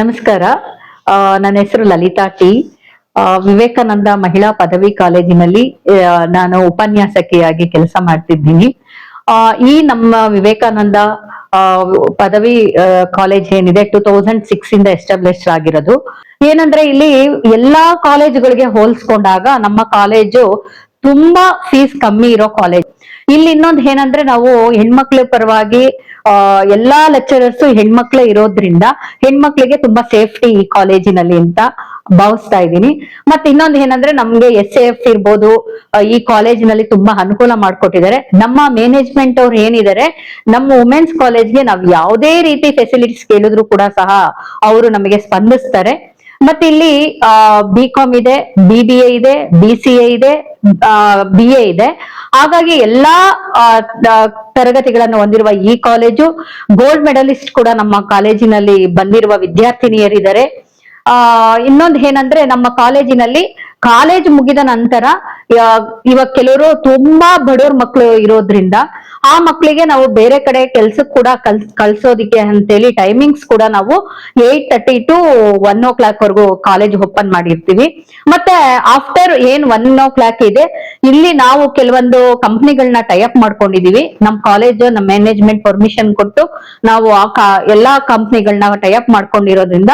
ನಮಸ್ಕಾರ. ನನ್ನ ಹೆಸರು ಲಲಿತಾ ಟಿ. ವಿವೇಕಾನಂದ ಮಹಿಳಾ ಪದವಿ ಕಾಲೇಜಿನಲ್ಲಿ ನಾನು ಉಪನ್ಯಾಸಕಿಯಾಗಿ ಕೆಲಸ ಮಾಡ್ತಿದ್ದೀನಿ. ಈ ನಮ್ಮ ವಿವೇಕಾನಂದ ಪದವಿ ಕಾಲೇಜ್ ಏನಿದೆ, ಟೂ ತೌಸಂಡ್ ಸಿಕ್ಸ್ ಇಂದ ಎಸ್ಟಾಬ್ಲಿಷ್ ಆಗಿರೋದು. ಏನಂದ್ರೆ ಇಲ್ಲಿ ಎಲ್ಲಾ ಕಾಲೇಜುಗಳಿಗೆ ಹೋಲಿಸ್ಕೊಂಡಾಗ ನಮ್ಮ ಕಾಲೇಜು ತುಂಬಾ ಫೀಸ್ ಕಮ್ಮಿ ಇರೋ ಕಾಲೇಜ್. ಇಲ್ಲಿ ಇನ್ನೊಂದು ಏನಂದ್ರೆ ನಾವು ಹೆಣ್ಮಕ್ಳ ಪರವಾಗಿ, ಆ, ಎಲ್ಲಾ ಲೆಕ್ಚರರ್ಸ್ ಹೆಣ್ಮಕ್ಳೇ ಇರೋದ್ರಿಂದ ಹೆಣ್ಮಕ್ಳಿಗೆ ತುಂಬಾ ಸೇಫ್ಟಿ ಈ ಕಾಲೇಜಿನಲ್ಲಿ ಅಂತ ಭಾವಿಸ್ತಾ ಇದ್ದೀನಿ. ಮತ್ತೆ ಇನ್ನೊಂದು ಏನಂದ್ರೆ ನಮ್ಗೆ ಎಸ್ ಎಫ್ ಇರ್ಬೋದು ಈ ಕಾಲೇಜಿನಲ್ಲಿ ತುಂಬಾ ಅನುಕೂಲ ಮಾಡ್ಕೊಟ್ಟಿದ್ದಾರೆ. ನಮ್ಮ ಮ್ಯಾನೇಜ್ಮೆಂಟ್ ಅವ್ರು ಏನಿದ್ದಾರೆ ನಮ್ಮ ವುಮೆನ್ಸ್ ಕಾಲೇಜ್ಗೆ ನಾವು ಯಾವುದೇ ರೀತಿ ಫೆಸಿಲಿಟೀಸ್ ಕೇಳಿದ್ರು ಕೂಡ ಸಹ ಅವರು ನಮಗೆ ಸ್ಪಂದಿಸ್ತಾರೆ. ಮತ್ತೆ ಇಲ್ಲಿ ಬಿ ಕಾಮ್ ಇದೆ ಬಿ ಬಿ ಎ ಇದೆ ಬಿ ಸಿ ಎ ಇದೆ ಬಿ ಎ ಇದೆ. ಹಾಗಾಗಿ ಎಲ್ಲಾ ತರಗತಿಗಳನ್ನು ಹೊಂದಿರುವ ಈ ಕಾಲೇಜು ಗೋಲ್ಡ್ ಮೆಡಲಿಸ್ಟ್ ಕೂಡ ನಮ್ಮ ಕಾಲೇಜಿನಲ್ಲಿ ಬಂದಿರುವ ವಿದ್ಯಾರ್ಥಿನಿಯರಿದ್ದಾರೆ. ಆ, ಇನ್ನೊಂದು ಏನಂದ್ರೆ ನಮ್ಮ ಕಾಲೇಜಿನಲ್ಲಿ ಕಾಲೇಜ್ ಮುಗಿದ ನಂತರ ಇವಾಗ ಕೆಲವರು ತುಂಬಾ ಬಡವ್ರ ಮಕ್ಕಳು ಇರೋದ್ರಿಂದ ಆ ಮಕ್ಕಳಿಗೆ ನಾವು ಬೇರೆ ಕಡೆ ಕೆಲ್ಸಕ್ಕೆ ಕೂಡ ಕಲ್, ಕಳ್ಸೋದಿಕ್ಕೆ ಅಂತೇಳಿ ಟೈಮಿಂಗ್ಸ್ ಕೂಡ ನಾವು eight thirty to one o'clock ವರೆಗೂ ಕಾಲೇಜ್ ಓಪನ್ ಮಾಡಿರ್ತೀವಿ. ಮತ್ತೆ ಆಫ್ಟರ್ ಏನ್ ಒನ್ ಓ ಕ್ಲಾಕ್ ಇದೆ, ಇಲ್ಲಿ ನಾವು ಕೆಲವೊಂದು ಕಂಪ್ನಿಗಳನ್ನ ಟೈಅಪ್ ಮಾಡ್ಕೊಂಡಿದೀವಿ. ನಮ್ ಕಾಲೇಜ್ ನಮ್ಮ ಮ್ಯಾನೇಜ್ಮೆಂಟ್ ಪರ್ಮಿಷನ್ ಕೊಟ್ಟು ನಾವು ಆ ಎಲ್ಲಾ ಕಂಪ್ನಿಗಳನ್ನ ಟೈಅಪ್ ಮಾಡ್ಕೊಂಡಿರೋದ್ರಿಂದ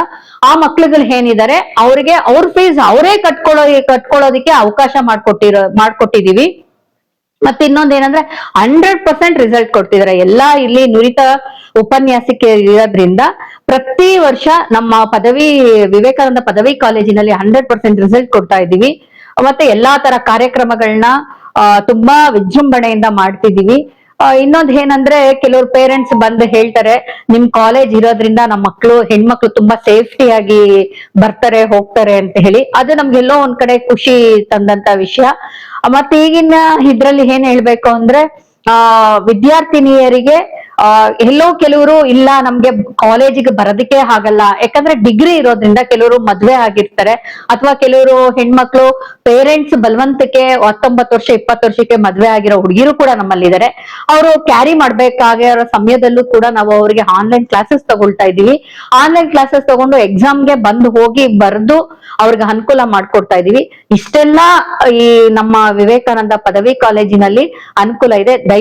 ಆ ಮಕ್ಳುಗಳು ಏನಿದ್ದಾರೆ ಅವ್ರಿಗೆ ಅವ್ರ ಫೀಸ್ ಅವರೇ ಕಟ್ಕೊಳ್ಳೋ, ಕಟ್ಕೊಳ್ಳೋದಿಕ್ಕೆ ಅವಕಾಶ ಮಾಡ್ಕೊಟ್ಟಿರೋ, ಮಾಡ್ಕೊಟ್ಟಿದೀವಿ. ಮತ್ತೆ ಇನ್ನೊಂದ್ ಏನಂದ್ರೆ ಹಂಡ್ರೆಡ್ ಪರ್ಸೆಂಟ್ ರಿಸಲ್ಟ್ ಕೊಡ್ತಿದಾರೆ. ಎಲ್ಲಾ ಇಲ್ಲಿ ನುರಿತ ಉಪನ್ಯಾಸಕ್ಕೆ ಇರೋದ್ರಿಂದ ಪ್ರತಿ ವರ್ಷ ನಮ್ಮ ಪದವಿ, ವಿವೇಕಾನಂದ ಪದವಿ ಕಾಲೇಜಿನಲ್ಲಿ ಹಂಡ್ರೆಡ್ ಪರ್ಸೆಂಟ್ ರಿಸಲ್ಟ್ ಕೊಡ್ತಾ ಇದ್ದೀವಿ. ಮತ್ತೆ ಎಲ್ಲಾ ತರ ಕಾರ್ಯಕ್ರಮಗಳನ್ನ ತುಂಬಾ ವಿಜೃಂಭಣೆಯಿಂದ ಮಾಡ್ತಿದೀವಿ ಇನ್ನೊಂದ್ ಏನಂದ್ರೆ ಕೆಲವ್ರು ಪೇರೆಂಟ್ಸ್ ಬಂದು ಹೇಳ್ತಾರೆ, ನಿಮ್ ಕಾಲೇಜ್ ಇರೋದ್ರಿಂದ ನಮ್ಮ ಮಕ್ಳು, ಹೆಣ್ಮಕ್ಳು ತುಂಬಾ ಸೇಫ್ಟಿ ಆಗಿ ಬರ್ತಾರೆ, ಹೋಗ್ತಾರೆ ಅಂತ ಹೇಳಿ. ಅದು ನಮ್ಗೆಲ್ಲೋ ಒಂದ್ ಕಡೆ ಖುಷಿ ತಂದಂತ ವಿಷಯ. ಮತ್ತೆ ಈಗಿನ ಇದ್ರಲ್ಲಿ ಏನ್ ಹೇಳ್ಬೇಕು ಅಂದ್ರೆ, ಆ, ವಿದ್ಯಾರ್ಥಿನಿಯರಿಗೆ ಆ, ಎಲ್ಲೋ ಕೆಲವರು ಇಲ್ಲ, ನಮ್ಗೆ ಕಾಲೇಜಿಗೆ ಬರೋದಕ್ಕೆ ಆಗಲ್ಲ. ಯಾಕಂದ್ರೆ ಡಿಗ್ರಿ ಇರೋದ್ರಿಂದ ಕೆಲವರು ಮದ್ವೆ ಆಗಿರ್ತಾರೆ. ಅಥವಾ ಕೆಲವರು ಹೆಣ್ಮಕ್ಳು ಪೇರೆಂಟ್ಸ್ ಬಲವಂತಕ್ಕೆ ಹತ್ತೊಂಬತ್ತು ವರ್ಷ, ಇಪ್ಪತ್ತು ವರ್ಷಕ್ಕೆ ಮದ್ವೆ ಆಗಿರೋ ಹುಡುಗಿರು ಕೂಡ ನಮ್ಮಲ್ಲಿದ್ದಾರೆ. ಅವರು ಕ್ಯಾರಿ ಮಾಡ್ಬೇಕಾಗಿರೋ ಸಮಯದಲ್ಲೂ ಕೂಡ ನಾವು ಅವರಿಗೆ ಆನ್ಲೈನ್ ಕ್ಲಾಸಸ್ ತಗೊಳ್ತಾ ಇದೀವಿ ಆನ್ಲೈನ್ ಕ್ಲಾಸಸ್ ತಗೊಂಡು ಎಕ್ಸಾಮ್ಗೆ ಬಂದು ಹೋಗಿ ಬರೆದು ಅವ್ರಿಗೆ ಅನುಕೂಲ ಮಾಡ್ಕೊಡ್ತಾ ಇದೀವಿ ಇಷ್ಟೆಲ್ಲ ಈ ನಮ್ಮ ವಿವೇಕಾನಂದ ಪದವಿ ಕಾಲೇಜಿನಲ್ಲಿ ಅನುಕೂಲ ಇದೆ. ದಯ